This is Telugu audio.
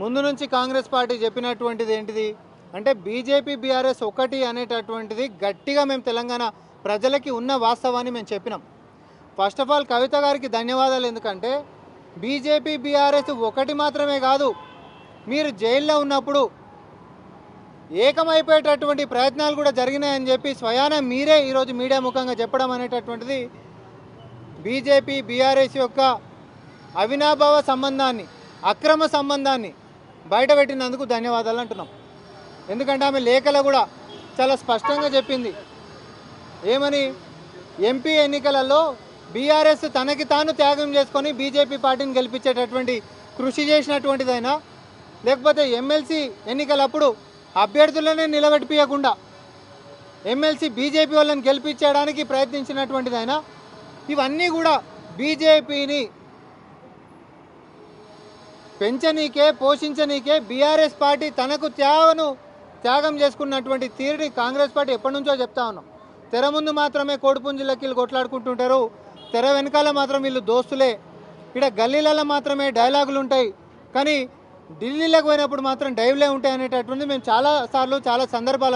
ముందు నుంచి కాంగ్రెస్ పార్టీ చెప్పినటువంటిది ఏంటిది? అంటే బీజేపీ బీఆర్ఎస్ ఒకటి అనేటటువంటిది గట్టిగా మేము తెలంగాణ ప్రజలకి ఉన్న వాస్తవాన్ని మేము చెప్పినాం. ఫస్ట్ ఆఫ్ ఆల్ కవిత గారికి ధన్యవాదాలు. ఎందుకంటే బీజేపీ బీఆర్ఎస్ ఒకటి మాత్రమే కాదు మీరు జైల్లో ఉన్నప్పుడు ఏకమైపోయేటటువంటి ప్రయత్నాలు కూడా జరిగినాయని చెప్పి స్వయాన మీరే ఈరోజు మీడియా ముఖంగా చెప్పడం అనేటటువంటిది బీజేపీ బీఆర్ఎస్ యొక్క అవినాభావ సంబంధాన్ని అక్రమ సంబంధాన్ని బయటపెట్టినందుకు ధన్యవాదాలు అంటున్నాం. ఎందుకంటే ఆమె లేఖలో కూడా చాలా స్పష్టంగా చెప్పింది. ఏమని? ఎంపీ ఎన్నికలలో బీఆర్ఎస్ తనకి తాను త్యాగం చేసుకొని బీజేపీ పార్టీని గెలిపించేటటువంటి కృషి చేసినటువంటిదైనా లేకపోతే ఎమ్మెల్సీ ఎన్నికలప్పుడు అభ్యర్థులనే నిలబెట్టిపోయకుండా ఎమ్మెల్సీ బీజేపీ వాళ్ళని గెలిపించడానికి ప్రయత్నించినటువంటిదైనా ఇవన్నీ కూడా బీజేపీని పెంచనీకే పోషించనీకే బీఆర్ఎస్ పార్టీ తనకు త్యాగను త్యాగం చేసుకున్నటువంటి తీరుని కాంగ్రెస్ పార్టీ ఎప్పటి నుంచో చెప్తా ఉన్నాం. తెర ముందు మాత్రమే కోడిపుంజులకి వీళ్ళు కొట్లాడుకుంటుంటారు. తెర వెనకాల మాత్రం వీళ్ళు దోస్తులే. ఇక్కడ గల్లీలలో మాత్రమే డైలాగులు ఉంటాయి. కానీ ఢిల్లీలోకి పోయినప్పుడు మాత్రం డైవ్లే ఉంటాయి అనేటటువంటి మేము చాలా సార్లు చాలా సందర్భాలు